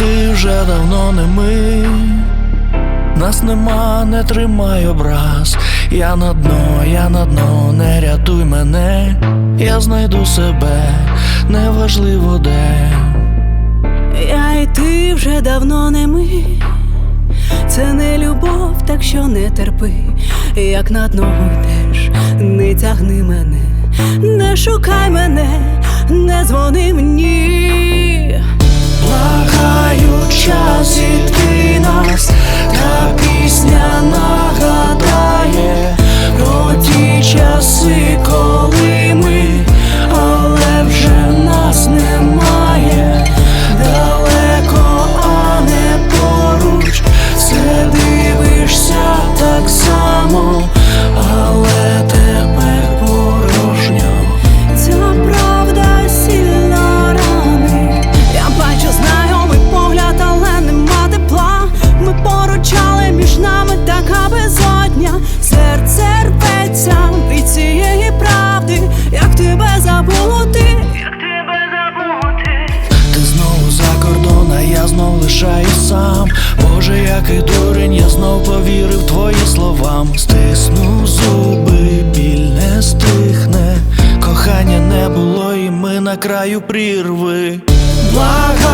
ти вже давно не ми. Нас нема, не тримай образ. Я на дно, я на дно, не рятуй мене. Я знайду себе, неважливо де. Я і ти вже давно не ми. Це не любов, так що не терпи, як на дно йдеш, не тягни мене, не шукай мене, не дзвони мені. así Боже, який дурень, я знов повірив твоїм словам. Стисну зуби, біль не стихне. Кохання не було, і ми на краю прірви. Благаю,